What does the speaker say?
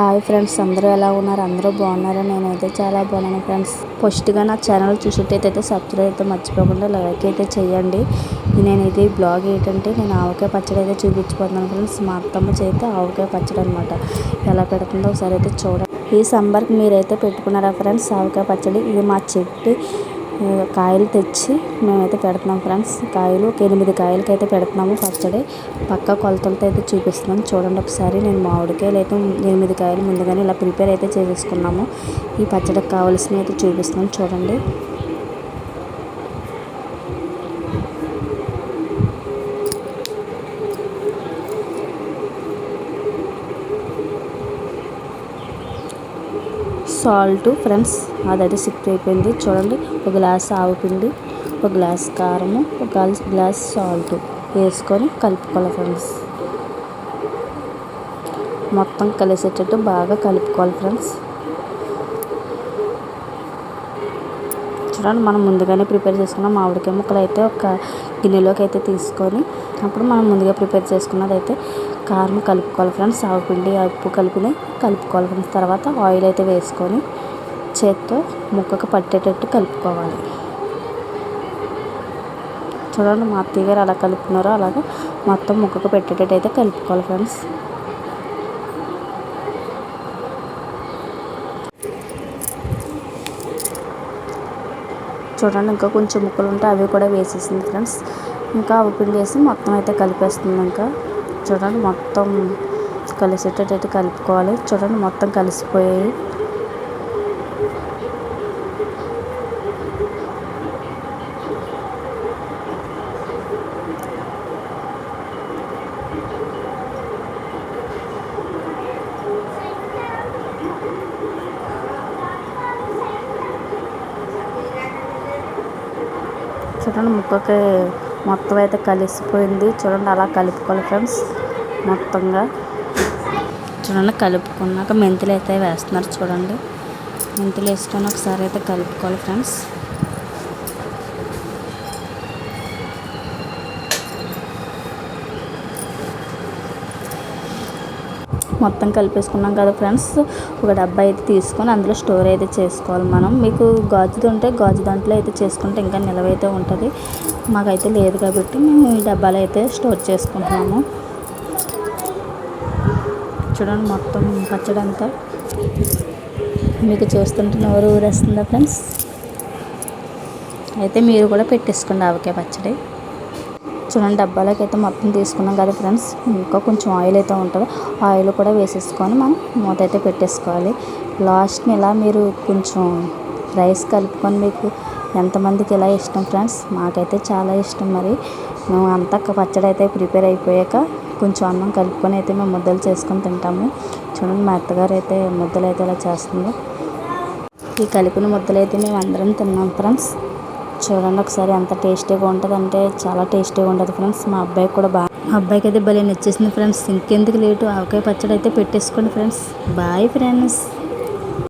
Hi friends అందరూ ఎలా ఉన్నారు? అందరూ బాగున్నారు? నేనైతే చాలా బాగున్నాను ఫ్రెండ్స్. ఫస్ట్గా నా ఛానల్ చూసేటైతే సబ్స్క్రైబ్ అయితే మర్చిపోకుండా లైక్ అయితే చేయండి. నేను ఇది బ్లాగ్ ఏంటంటే నేను ఆవకాయ పచ్చడి అయితే చూపించిపోతున్నాను ఫ్రెండ్స్. మా అత్తమ్మ చేస్తే ఆవకాయ పచ్చడి అనమాట ఎలా పెడుతుందో ఒకసారి అయితే చూడండి ఈ సంబర్కి మీరైతే పెట్టుకున్నారా ఫ్రెండ్స్ ఆవకాయ పచ్చడి? ఇది మా చెట్టు కాయలు తెచ్చి మేమైతే పెడుతున్నాం ఫ్రెండ్స్. కాయలు ఒక ఎనిమిది కాయలకి అయితే పెడుతున్నాము డే. పక్క కొలతలతో అయితే చూపిస్తున్నాం. చూడండి ఒకసారి. నేను మామిడికాయలు అయితే ఎనిమిది కాయలు ముందుగానే ఇలా ప్రిపేర్ అయితే చేసేసుకున్నాము. ఈ పచ్చడికి కావాల్సినవి అయితే చూపిస్తున్నాం. చూడండి. సాల్ట్ ఫ్రెండ్స్ అదైతే సిక్ అయిపోయింది. చూడండి ఒక గ్లాస్ ఆవు పిండి ఒక గ్లాస్ కారము ఒక గ్లాస్ సాల్ట్ వేసుకొని కలుపుకోవాలి ఫ్రెండ్స్. మొత్తం కలిసేటట్టు బాగా కలుపుకోవాలి ఫ్రెండ్స్. చూడండి మనం ముందుగానే ప్రిపేర్ చేసుకున్న. మామిడికాయ ముక్కలు అయితే ఒక గిన్నెలోకి అయితే తీసుకొని అప్పుడు మనం ముందుగా ప్రిపేర్ చేసుకున్నది అయితే కారం కలుపుకోవాలి ఫ్రెండ్స్. ఆవపిండి ఉప్పు కలుపుని కలుపుకోవాలి ఫ్రెండ్స్. తర్వాత ఆయిల్ అయితే వేసుకొని చేత్తో ముక్కకు పట్టేటట్టు కలుపుకోవాలి. చూడండి మా అత్తయ్య గారు అలా కలుపుతున్నారో అలాగా మొత్తం ముక్కకు పెట్టేటట్టు అయితే కలుపుకోవాలి ఫ్రెండ్స్. చూడండి ఇంకా కొంచెం ముక్కలు ఉంటే అవి కూడా వేసేసింది ఫ్రెండ్స్. ఇంకా అవి పిండి వేసి మొత్తం అయితే కలిపేస్తుంది ఇంకా. చూడండి మొత్తం కలిసేటట్టు అయితే కలుపుకోవాలి. చూడండి మొత్తం కలిసిపోయాయి. చూడండి ముక్కకి మొత్తం అయితే కలిసిపోయింది. చూడండి అలా కలుపుకోవాలి ఫ్రెండ్స్. మొత్తంగా. చూడండి కలుపుకున్నాక మెంతులు అయితే వేస్తున్నారు చూడండి. మెంతులు వేసుకొని ఒకసారి అయితే కలుపుకోవాలి ఫ్రెండ్స్. మొత్తం కలిపేసుకున్నాం కదా ఫ్రెండ్స్. ఒక డబ్బా అయితే తీసుకొని అందులో స్టోర్ అయితే చేసుకోవాలి మనం. మీకు గాజుది ఉంటే గాజు దాంట్లో అయితే చేసుకుంటే ఇంకా నిలవైతే ఉంటుంది. మాకైతే లేదు కాబట్టి మేము ఈ డబ్బాలో అయితే స్టోర్ చేసుకుంటున్నాము. చూడండి మొత్తం పచ్చడి అంతా మీకు చూస్తుంటే నోరు ఊరేస్తుందా ఫ్రెండ్స్? అయితే మీరు కూడా పెట్టేసుకోండి ఆవకాయ పచ్చడి. చూడండి డబ్బాలోకి అయితే మొత్తం తీసుకున్నాం కదా ఫ్రెండ్స్. ఇంకా కొంచెం ఆయిల్ అయితే ఉంటుంది. ఆయిల్ కూడా వేసేసుకొని మనం మూత అయితే పెట్టేసుకోవాలి. లాస్ట్ ఇలా మీరు కొంచెం రైస్ కలుపుకొని మీకు ఎంతమందికి ఇలా ఇష్టం ఫ్రెండ్స్? మాకైతే చాలా ఇష్టం మరి. మేము అంతా పచ్చడి అయితే ప్రిపేర్ అయిపోయాక కొంచెం అన్నం కలుపుకొని అయితే మేము ముద్దలు చేసుకొని తింటాము. చూడండి మా అత్తగారు అయితే ముద్దలు అయితే ఇలా చేస్తుంది. ఈ కలిపిన ముద్దలు అయితే మేము అందరం తిన్నాం ఫ్రెండ్స్. చూడండి ఒకసారి ఎంత టేస్టీగా ఉంటుంది అంటే చాలా టేస్టీగా ఉంటుంది ఫ్రెండ్స్. మా అబ్బాయికి కూడా బాగా మా అబ్బాయికి అయితే భలే నచ్చేసింది ఫ్రెండ్స్. ఇంకెందుకు లేటు? ఆవకాయ పచ్చడి అయితే పెట్టేసుకోండి ఫ్రెండ్స్. Bye friends.